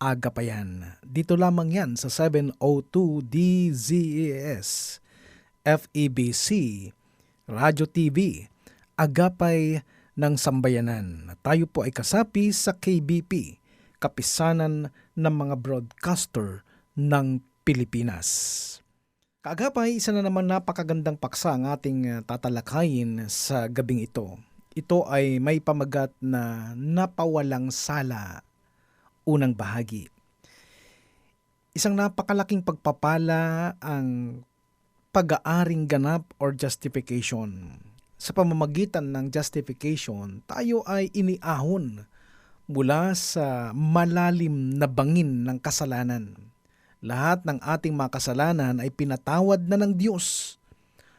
Agapayan. Dito lamang yan sa 702 DZES, FEBC, Radyo TV, Agapay ng Sambayanan. Tayo po ay kasapi sa KBP, Kapisanan ng mga Broadcaster ng Pilipinas. Kaagapay, isa na naman napakagandang paksa ang ating uh, tatalakayin sa gabing ito. Ito ay may pamagat na napawalang sala unang bahagi. Isang napakalaking pagpapala ang pag-aaring ganap or justification. Sa pamamagitan ng justification, tayo ay iniahon mula sa malalim na bangin ng kasalanan. Lahat ng ating mga kasalanan ay pinatawad na ng Diyos.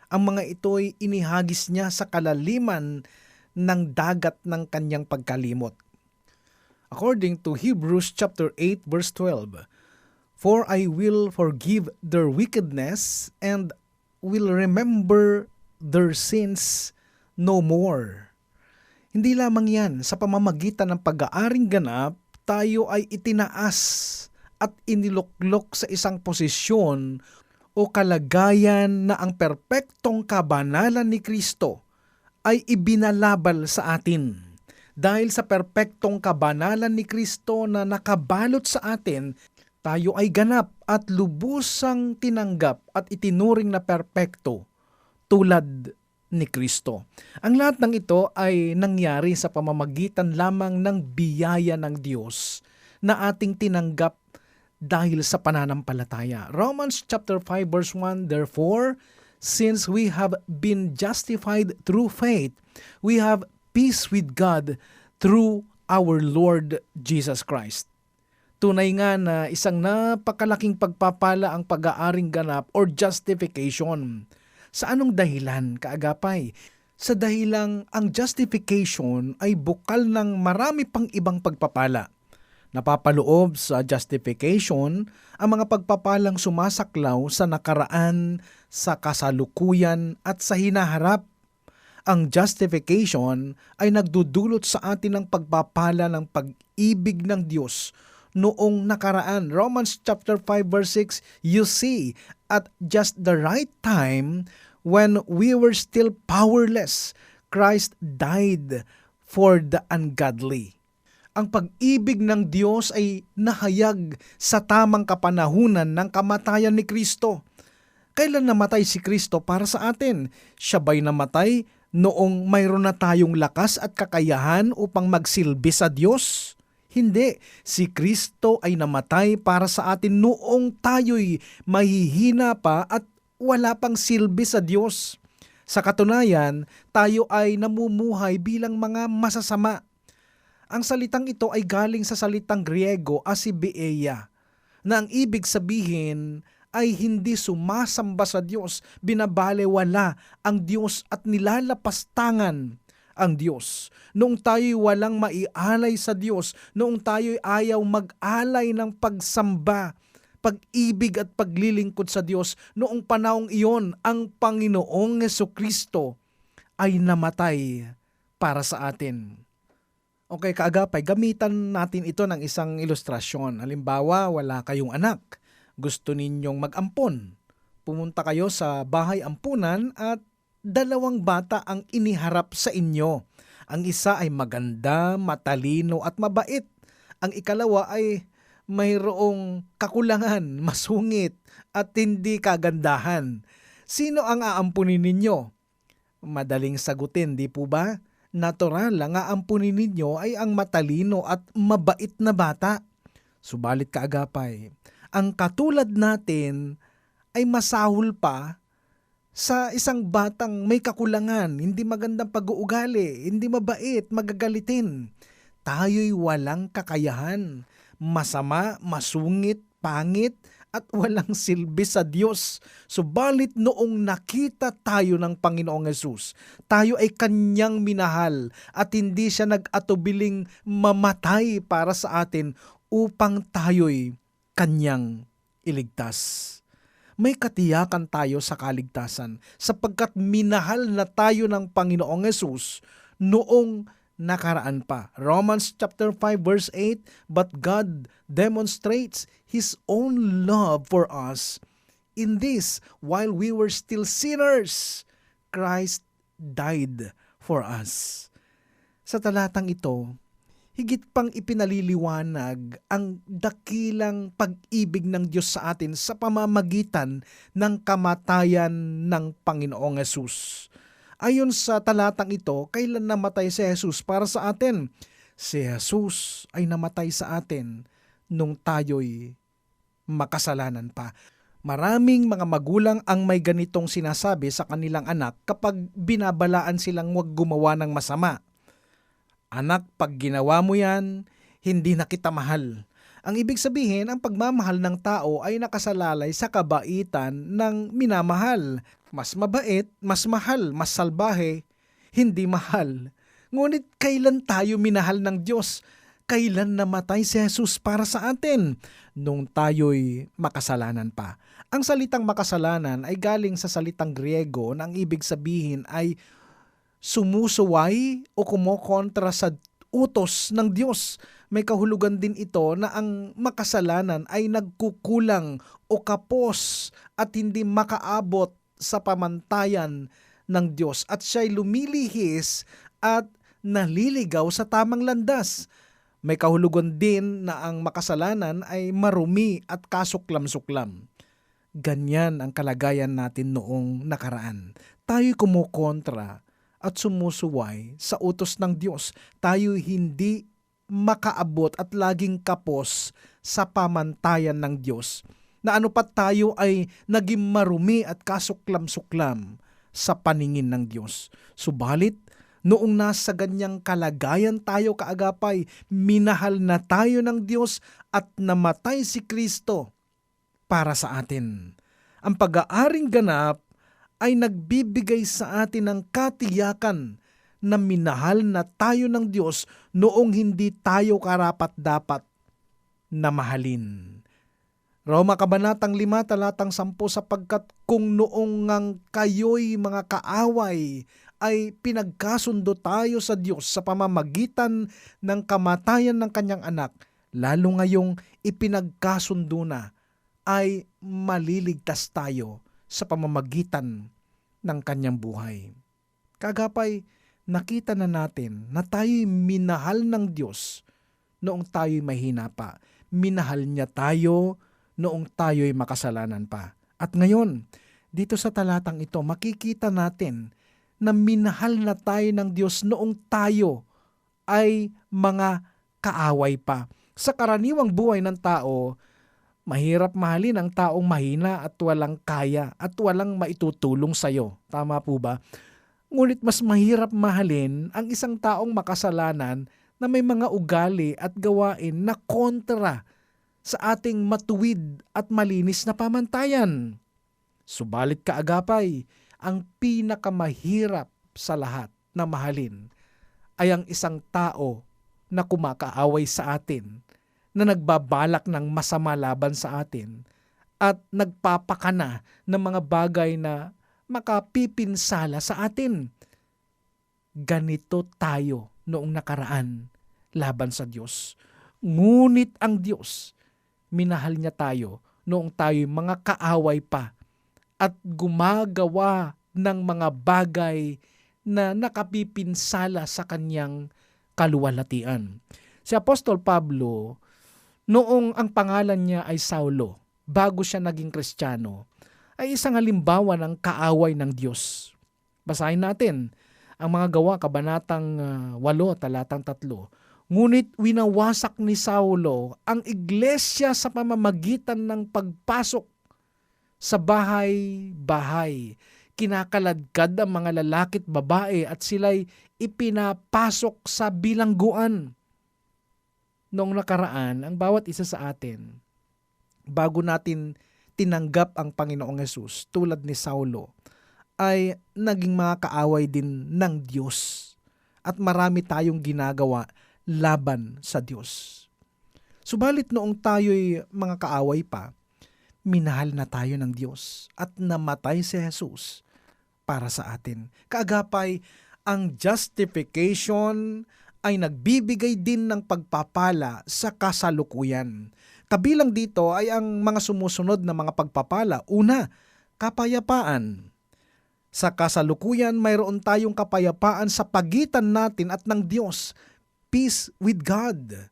Ang mga ito ay inihagis niya sa kalaliman ng dagat ng kanyang pagkalimot. According to Hebrews chapter 8 verse 12, For I will forgive their wickedness and will remember their sins no more. Hindi lamang yan, sa pamamagitan ng pag-aaring ganap, tayo ay itinaas at iniluklok sa isang posisyon o kalagayan na ang perpektong kabanalan ni Kristo ay ibinalabal sa atin. Dahil sa perpektong kabanalan ni Kristo na nakabalot sa atin, tayo ay ganap at lubusang tinanggap at itinuring na perpekto tulad ni Kristo. Ang lahat ng ito ay nangyari sa pamamagitan lamang ng biyaya ng Diyos na ating tinanggap dahil sa pananampalataya. Romans chapter 5 verse 1, Therefore, since we have been justified through faith, we have peace with God through our Lord Jesus Christ. Tunay nga na isang napakalaking pagpapala ang pag-aaring ganap or justification. Sa anong dahilan, kaagapay? Sa dahilang ang justification ay bukal ng marami pang ibang pagpapala. Napapaloob sa justification ang mga pagpapalang sumasaklaw sa nakaraan, sa kasalukuyan at sa hinaharap. Ang justification ay nagdudulot sa atin ng pagpapala ng pag-ibig ng Diyos noong nakaraan. Romans chapter 5 verse 6, you see, at just the right time, when we were still powerless, Christ died for the ungodly ang pag-ibig ng Diyos ay nahayag sa tamang kapanahunan ng kamatayan ni Kristo. Kailan namatay si Kristo para sa atin? Siya ba'y namatay noong mayroon na tayong lakas at kakayahan upang magsilbi sa Diyos? Hindi. Si Kristo ay namatay para sa atin noong tayo'y mahihina pa at wala pang silbi sa Diyos. Sa katunayan, tayo ay namumuhay bilang mga masasama ang salitang ito ay galing sa salitang Griego asibeia, na ang ibig sabihin ay hindi sumasamba sa Diyos, binabalewala ang Diyos at nilalapastangan ang Diyos. Noong tayo'y walang maialay sa Diyos, noong tayo'y ayaw mag-alay ng pagsamba, pag-ibig at paglilingkod sa Diyos, noong panahong iyon, ang Panginoong Yeso Kristo ay namatay para sa atin. Okay, kaagapay, gamitan natin ito ng isang ilustrasyon. Halimbawa, wala kayong anak. Gusto ninyong mag-ampon. Pumunta kayo sa bahay ampunan at dalawang bata ang iniharap sa inyo. Ang isa ay maganda, matalino at mabait. Ang ikalawa ay mayroong kakulangan, masungit at hindi kagandahan. Sino ang aampunin ninyo? Madaling sagutin, di po ba? natural lang aampunin ninyo ay ang matalino at mabait na bata. Subalit kaagapay, ang katulad natin ay masahol pa sa isang batang may kakulangan, hindi magandang pag-uugali, hindi mabait, magagalitin. Tayo'y walang kakayahan, masama, masungit, pangit, at walang silbi sa Diyos. Subalit noong nakita tayo ng Panginoong Yesus, tayo ay kanyang minahal at hindi siya nag-atubiling mamatay para sa atin upang tayo'y kanyang iligtas. May katiyakan tayo sa kaligtasan sapagkat minahal na tayo ng Panginoong Yesus noong nakaraan pa. Romans chapter 5 verse 8, But God demonstrates His own love for us in this, while we were still sinners, Christ died for us. Sa talatang ito, higit pang ipinaliliwanag ang dakilang pag-ibig ng Diyos sa atin sa pamamagitan ng kamatayan ng Panginoong Yesus. Ayon sa talatang ito, kailan namatay si Jesus para sa atin? Si Jesus ay namatay sa atin nung tayo'y makasalanan pa. Maraming mga magulang ang may ganitong sinasabi sa kanilang anak kapag binabalaan silang huwag gumawa ng masama. Anak, pag ginawa mo yan, hindi na kita mahal. Ang ibig sabihin, ang pagmamahal ng tao ay nakasalalay sa kabaitan ng minamahal. Mas mabait, mas mahal, mas salbahe, hindi mahal. Ngunit kailan tayo minahal ng Diyos? Kailan namatay si Jesus para sa atin? Nung tayo'y makasalanan pa. Ang salitang makasalanan ay galing sa salitang Griego na ang ibig sabihin ay sumusuway o kumokontra sa utos ng Diyos. May kahulugan din ito na ang makasalanan ay nagkukulang o kapos at hindi makaabot sa pamantayan ng Diyos at siya'y lumilihis at naliligaw sa tamang landas. May kahulugan din na ang makasalanan ay marumi at kasuklam-suklam. Ganyan ang kalagayan natin noong nakaraan. Tayo'y kumukontra at sumusuway sa utos ng Diyos. Tayo hindi makaabot at laging kapos sa pamantayan ng Diyos. Na ano pa tayo ay naging marumi at kasuklam-suklam sa paningin ng Diyos. Subalit, noong nasa ganyang kalagayan tayo kaagapay, minahal na tayo ng Diyos at namatay si Kristo para sa atin. Ang pag-aaring ganap ay nagbibigay sa atin ng katiyakan na minahal na tayo ng Diyos noong hindi tayo karapat-dapat na mahalin. Roma Kabanatang 5, talatang 10 sapagkat kung noong ngang kayo'y mga kaaway ay pinagkasundo tayo sa Diyos sa pamamagitan ng kamatayan ng kanyang anak, lalo ngayong ipinagkasundo na ay maliligtas tayo sa pamamagitan ng kanyang buhay. Kagapay, nakita na natin na tayo'y minahal ng Diyos noong tayo'y mahina pa. Minahal niya tayo noong tayo'y makasalanan pa. At ngayon, dito sa talatang ito, makikita natin na minahal na tayo ng Diyos noong tayo ay mga kaaway pa. Sa karaniwang buhay ng tao, mahirap mahalin ang taong mahina at walang kaya at walang maitutulong sa'yo. Tama po ba? Ngunit mas mahirap mahalin ang isang taong makasalanan na may mga ugali at gawain na kontra sa ating matuwid at malinis na pamantayan. Subalit kaagapay, ang pinakamahirap sa lahat na mahalin ay ang isang tao na kumakaaway sa atin, na nagbabalak ng masama laban sa atin, at nagpapakana ng mga bagay na makapipinsala sa atin. Ganito tayo noong nakaraan laban sa Diyos. Ngunit ang Diyos, minahal niya tayo noong tayo mga kaaway pa at gumagawa ng mga bagay na nakapipinsala sa kanyang kaluwalhatian. Si Apostol Pablo, noong ang pangalan niya ay Saulo, bago siya naging Kristiyano, ay isang halimbawa ng kaaway ng Diyos. Basahin natin ang mga gawa, kabanatang uh, 8, talatang 3. Ngunit winawasak ni Saulo ang iglesia sa pamamagitan ng pagpasok sa bahay-bahay. Kinakaladkad ang mga lalakit babae at sila'y ipinapasok sa bilangguan. Noong nakaraan, ang bawat isa sa atin, bago natin tinanggap ang Panginoong Yesus tulad ni Saulo ay naging mga kaaway din ng Diyos at marami tayong ginagawa laban sa Diyos. Subalit noong tayo'y mga kaaway pa, minahal na tayo ng Diyos at namatay si Jesus para sa atin. Kaagapay, ang justification ay nagbibigay din ng pagpapala sa kasalukuyan. Kabilang dito ay ang mga sumusunod na mga pagpapala. Una, kapayapaan. Sa kasalukuyan, mayroon tayong kapayapaan sa pagitan natin at ng Diyos. Peace with God.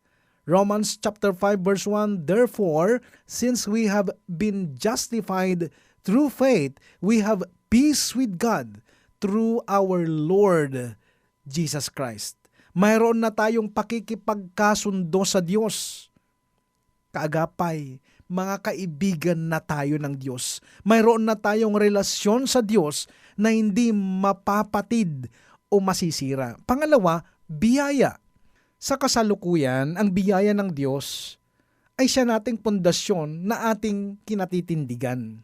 Romans chapter 5 verse 1, Therefore, since we have been justified through faith, we have peace with God through our Lord Jesus Christ. Mayroon na tayong pakikipagkasundo sa Diyos. Kaagapay, mga kaibigan na tayo ng Diyos. Mayroon na tayong relasyon sa Diyos na hindi mapapatid o masisira. Pangalawa, biyaya. Sa kasalukuyan, ang biyaya ng Diyos ay siya nating pundasyon na ating kinatitindigan.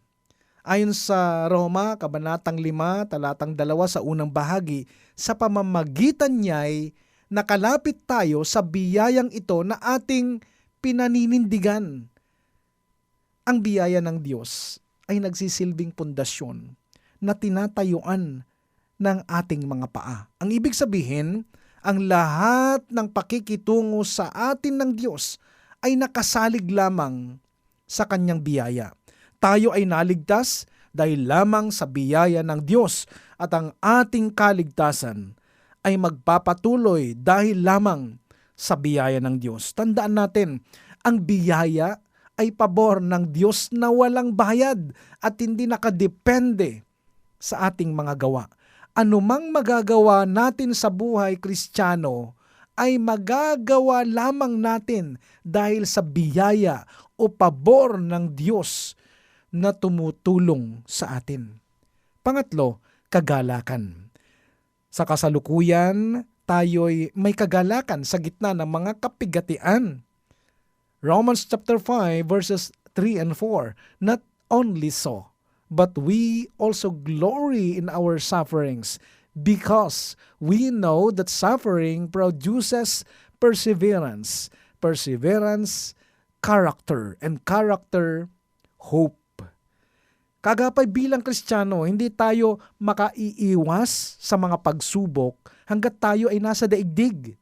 Ayon sa Roma, Kabanatang 5, talatang 2 sa unang bahagi, sa pamamagitan niya'y nakalapit tayo sa biyayang ito na ating pinaninindigan. Ang biyaya ng Diyos ay nagsisilbing pundasyon na tinatayuan ng ating mga paa. Ang ibig sabihin, ang lahat ng pakikitungo sa atin ng Diyos ay nakasalig lamang sa kanyang biyaya. Tayo ay naligtas dahil lamang sa biyaya ng Diyos at ang ating kaligtasan ay magpapatuloy dahil lamang sa biyaya ng Diyos. Tandaan natin, ang biyaya ay pabor ng Diyos na walang bayad at hindi nakadepende sa ating mga gawa. Anumang magagawa natin sa buhay kristyano ay magagawa lamang natin dahil sa biyaya o pabor ng Diyos na tumutulong sa atin. Pangatlo, kagalakan. Sa kasalukuyan, tayo'y may kagalakan sa gitna ng mga kapigatian. Romans chapter 5 verses 3 and 4, Not only so, but we also glory in our sufferings, because we know that suffering produces perseverance, perseverance, character, and character, hope. Kagapay bilang Kristiyano, hindi tayo makaiiwas sa mga pagsubok hanggat tayo ay nasa daigdig.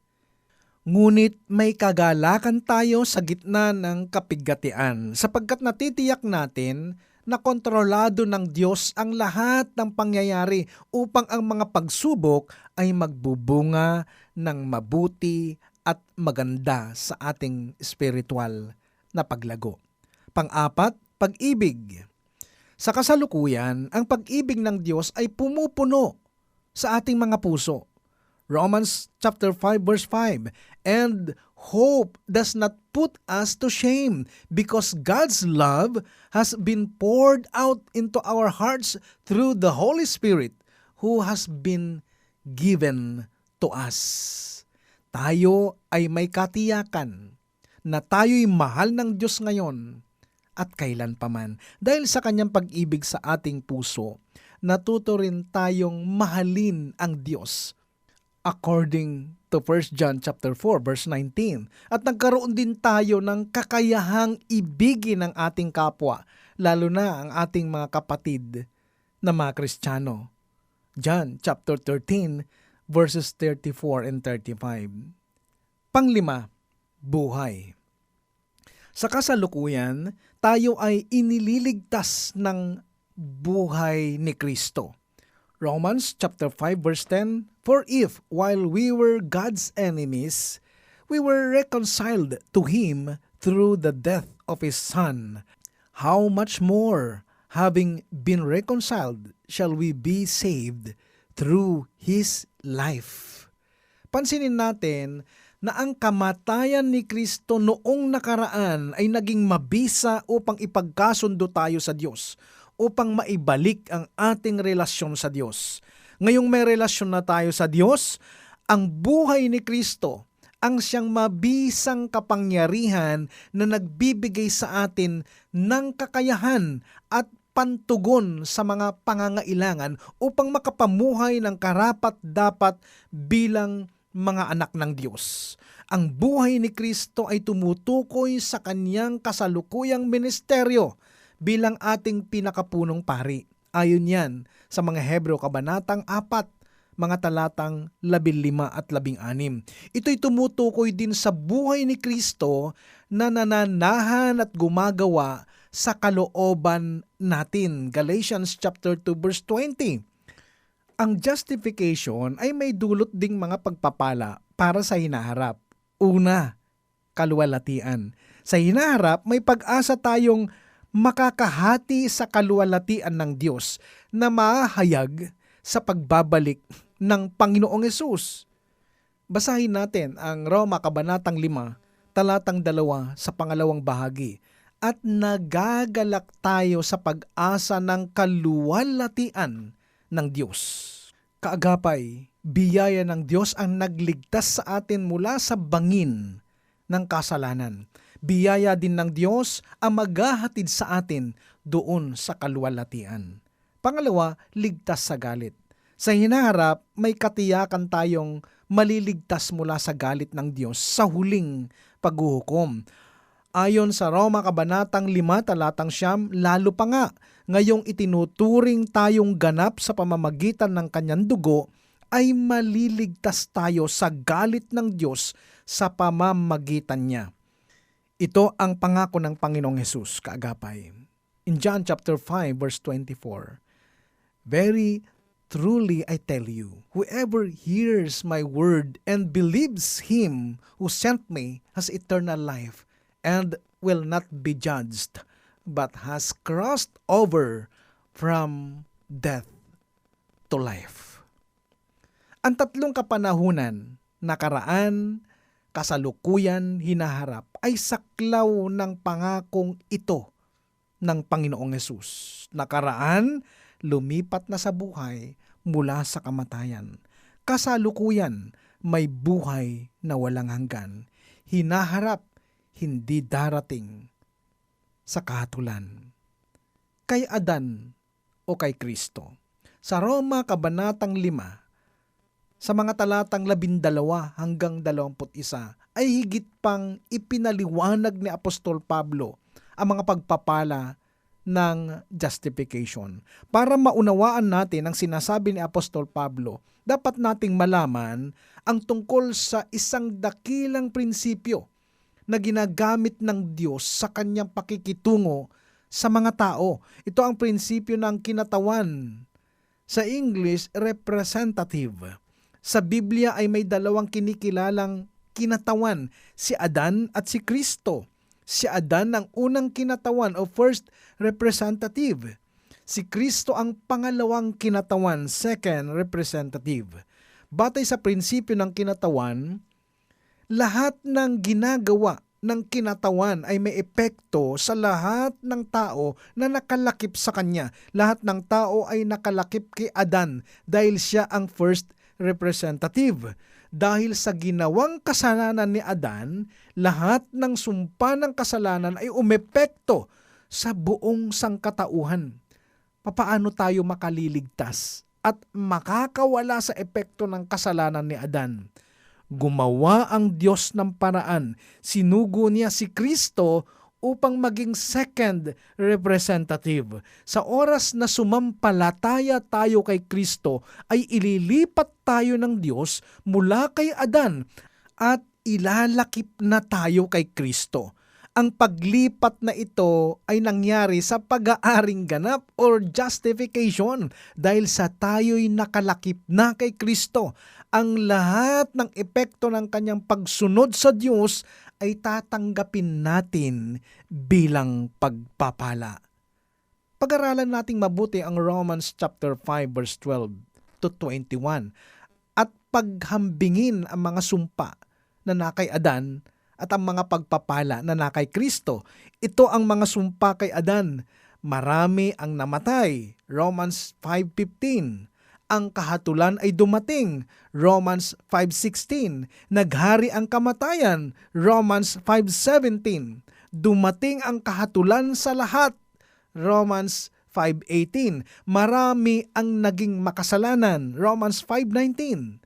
Ngunit may kagalakan tayo sa gitna ng kapigatian sapagkat natitiyak natin na kontrolado ng Diyos ang lahat ng pangyayari upang ang mga pagsubok ay magbubunga ng mabuti at maganda sa ating spiritual na paglago. Pang-apat, pag-ibig. Sa kasalukuyan, ang pag-ibig ng Diyos ay pumupuno sa ating mga puso. Romans chapter 5 verse 5 and hope does not put us to shame because God's love has been poured out into our hearts through the Holy Spirit who has been given to us. Tayo ay may katiyakan na tayo'y mahal ng Diyos ngayon at kailan paman. Dahil sa kanyang pag-ibig sa ating puso, natuto rin tayong mahalin ang Diyos according to 1 John chapter 4 verse 19. At nagkaroon din tayo ng kakayahang ibigin ang ating kapwa, lalo na ang ating mga kapatid na mga Kristiyano. John chapter 13 verses 34 and 35. Panglima, buhay. Sa kasalukuyan, tayo ay inililigtas ng buhay ni Kristo. Romans chapter 5 verse 10, For if while we were God's enemies, we were reconciled to him through the death of his son, how much more having been reconciled shall we be saved through his life. Pansinin natin na ang kamatayan ni Kristo noong nakaraan ay naging mabisa upang ipagkasundo tayo sa Diyos upang maibalik ang ating relasyon sa Diyos. Ngayong may relasyon na tayo sa Diyos, ang buhay ni Kristo ang siyang mabisang kapangyarihan na nagbibigay sa atin ng kakayahan at pantugon sa mga pangangailangan upang makapamuhay ng karapat dapat bilang mga anak ng Diyos. Ang buhay ni Kristo ay tumutukoy sa kanyang kasalukuyang ministeryo bilang ating pinakapunong pari. Ayon yan sa mga Hebreo Kabanatang 4, mga talatang 15 at 16. Ito'y tumutukoy din sa buhay ni Kristo na nananahan at gumagawa sa kalooban natin. Galatians chapter 2 verse 20. Ang justification ay may dulot ding mga pagpapala para sa hinaharap. Una, kaluwalhatian. Sa hinaharap, may pag-asa tayong makakahati sa kaluwalhatian ng Diyos na mahayag sa pagbabalik ng Panginoong Yesus. Basahin natin ang Roma Kabanatang 5, talatang 2 sa pangalawang bahagi. At nagagalak tayo sa pag-asa ng kaluwalhatian ng Diyos. Kaagapay, biyaya ng Diyos ang nagligtas sa atin mula sa bangin ng kasalanan. Biyaya din ng Diyos ang maghahatid sa atin doon sa kaluwalhatian. Pangalawa, ligtas sa galit. Sa hinaharap, may katiyakan tayong maliligtas mula sa galit ng Diyos sa huling paghuhukom. Ayon sa Roma Kabanatang 5 talatang siyam, lalo pa nga, ngayong itinuturing tayong ganap sa pamamagitan ng kanyang dugo, ay maliligtas tayo sa galit ng Diyos sa pamamagitan niya. Ito ang pangako ng Panginoong Hesus, kaagapay. In John chapter 5 verse 24, Very truly I tell you, whoever hears my word and believes him who sent me has eternal life and will not be judged, but has crossed over from death to life. Ang tatlong kapanahunan, nakaraan, kasalukuyan, hinaharap, ay saklaw ng pangakong ito ng Panginoong Yesus. Nakaraan, lumipat na sa buhay mula sa kamatayan. Kasalukuyan, may buhay na walang hanggan. Hinaharap, hindi darating sa kahatulan. Kay Adan o kay Kristo. Sa Roma Kabanatang 5, sa mga talatang 12 hanggang 21, ay higit pang ipinaliwanag ni Apostol Pablo ang mga pagpapala ng justification. Para maunawaan natin ang sinasabi ni Apostol Pablo, dapat nating malaman ang tungkol sa isang dakilang prinsipyo na ginagamit ng Diyos sa kanyang pakikitungo sa mga tao. Ito ang prinsipyo ng kinatawan. Sa English, representative. Sa Biblia ay may dalawang kinikilalang kinatawan, si Adan at si Kristo. Si Adan ang unang kinatawan o first representative. Si Kristo ang pangalawang kinatawan, second representative. Batay sa prinsipyo ng kinatawan, lahat ng ginagawa ng kinatawan ay may epekto sa lahat ng tao na nakalakip sa kanya. Lahat ng tao ay nakalakip kay Adan dahil siya ang first representative. Dahil sa ginawang kasalanan ni Adan, lahat ng sumpa ng kasalanan ay umepekto sa buong sangkatauhan. Papaano tayo makaliligtas at makakawala sa epekto ng kasalanan ni Adan? Gumawa ang Diyos ng paraan. Sinugo niya si Kristo upang maging second representative. Sa oras na sumampalataya tayo kay Kristo, ay ililipat tayo ng Diyos mula kay Adan at ilalakip na tayo kay Kristo. Ang paglipat na ito ay nangyari sa pag-aaring ganap or justification dahil sa tayo'y nakalakip na kay Kristo. Ang lahat ng epekto ng kanyang pagsunod sa Diyos ay tatanggapin natin bilang pagpapala. Pag-aralan nating mabuti ang Romans chapter 5 verse 12 to 21 at paghambingin ang mga sumpa na nakay Adan at ang mga pagpapala na nakay Kristo. Ito ang mga sumpa kay Adan. Marami ang namatay. Romans 5.15 ang kahatulan ay dumating. Romans 5.16. Naghari ang kamatayan. Romans 5.17. Dumating ang kahatulan sa lahat. Romans 5.18. Marami ang naging makasalanan. Romans 5.19.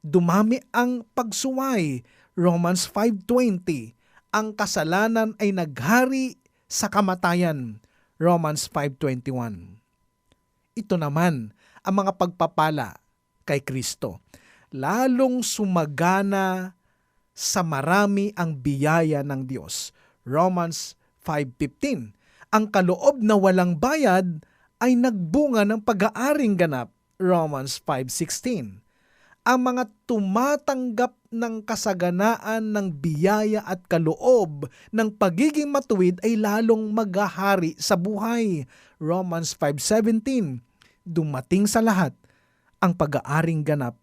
Dumami ang pagsuway. Romans 5.20. Ang kasalanan ay naghari sa kamatayan. Romans 5.21. Ito naman ang mga pagpapala kay Kristo. Lalong sumagana sa marami ang biyaya ng Diyos. Romans 5.15 Ang kaloob na walang bayad ay nagbunga ng pag-aaring ganap. Romans 5.16 Ang mga tumatanggap ng kasaganaan ng biyaya at kaloob ng pagiging matuwid ay lalong maghahari sa buhay. Romans 5.17 Dumating sa lahat ang pag-aaring ganap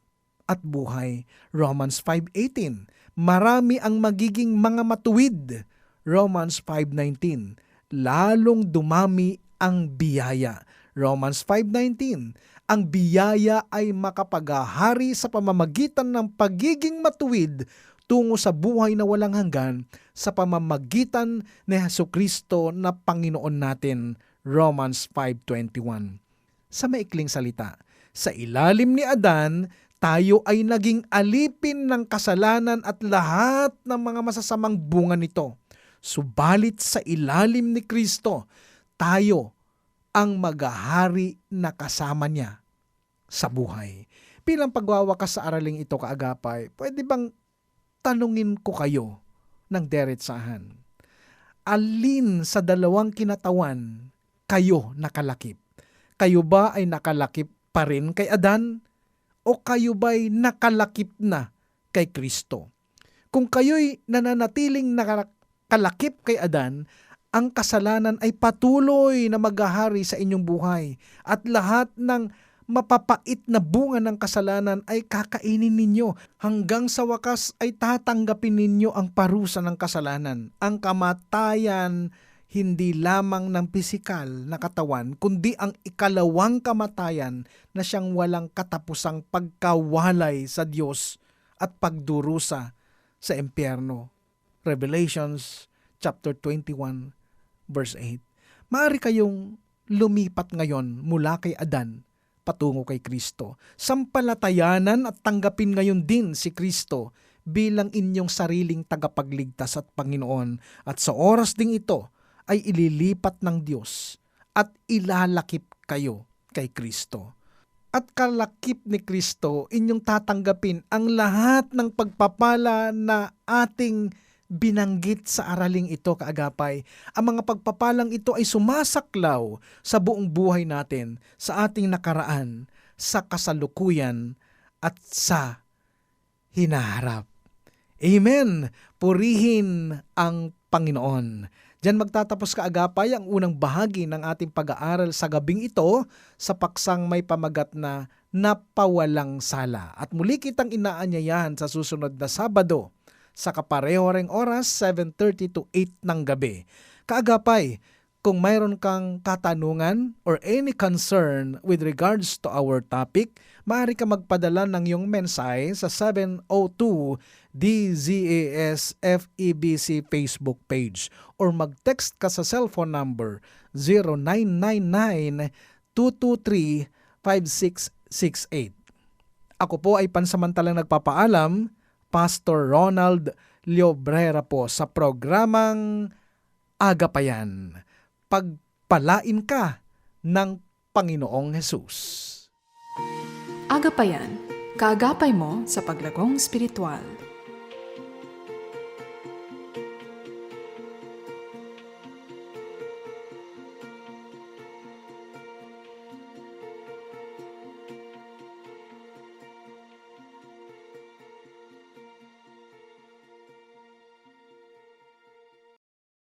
at buhay. Romans 5.18 Marami ang magiging mga matuwid. Romans 5.19 Lalong dumami ang biyaya. Romans 5.19 Ang biyaya ay makapaghahari sa pamamagitan ng pagiging matuwid tungo sa buhay na walang hanggan sa pamamagitan ni Heso Kristo na Panginoon natin. Romans 5.21 Sa maikling salita, sa ilalim ni Adan, tayo ay naging alipin ng kasalanan at lahat ng mga masasamang bunga nito. Subalit sa ilalim ni Kristo, tayo ang maghahari na kasama niya sa buhay. Bilang pagwawakas sa araling ito kaagapay, pwede bang tanungin ko kayo ng deretsahan? Alin sa dalawang kinatawan kayo nakalakip? Kayo ba ay nakalakip pa rin kay Adan? O kayo ba'y nakalakip na kay Kristo? Kung kayo'y nananatiling nakalakip kay Adan, ang kasalanan ay patuloy na maghahari sa inyong buhay at lahat ng mapapait na bunga ng kasalanan ay kakainin ninyo hanggang sa wakas ay tatanggapin ninyo ang parusa ng kasalanan. Ang kamatayan hindi lamang ng pisikal na katawan, kundi ang ikalawang kamatayan na siyang walang katapusang pagkawalay sa Diyos at pagdurusa sa impyerno. Revelations chapter 21 verse 8. Maaari kayong lumipat ngayon mula kay Adan patungo kay Kristo. Sampalatayanan at tanggapin ngayon din si Kristo bilang inyong sariling tagapagligtas at Panginoon. At sa oras ding ito ay ililipat ng Diyos at ilalakip kayo kay Kristo. At kalakip ni Kristo, inyong tatanggapin ang lahat ng pagpapala na ating binanggit sa araling ito kaagapay. Ang mga pagpapalang ito ay sumasaklaw sa buong buhay natin, sa ating nakaraan, sa kasalukuyan, at sa hinaharap. Amen! Purihin ang Panginoon. Diyan magtatapos kaagapay ang unang bahagi ng ating pag-aaral sa gabing ito sa paksang may pamagat na napawalang sala. At muli kitang inaanyayahan sa susunod na Sabado sa kapareho ring oras 7.30 to 8 ng gabi. Kaagapay, kung mayroon kang katanungan or any concern with regards to our topic, maaari ka magpadala ng iyong mensahe sa 702 DZAS FEBC Facebook page or mag-text ka sa cellphone number 0999-223-5668. Ako po ay pansamantalang nagpapaalam, Pastor Ronald Liobrera po sa programang Agapayan. Pagpalain ka ng Panginoong Hesus. Agapayan, kaagapay mo sa paglagong spiritual.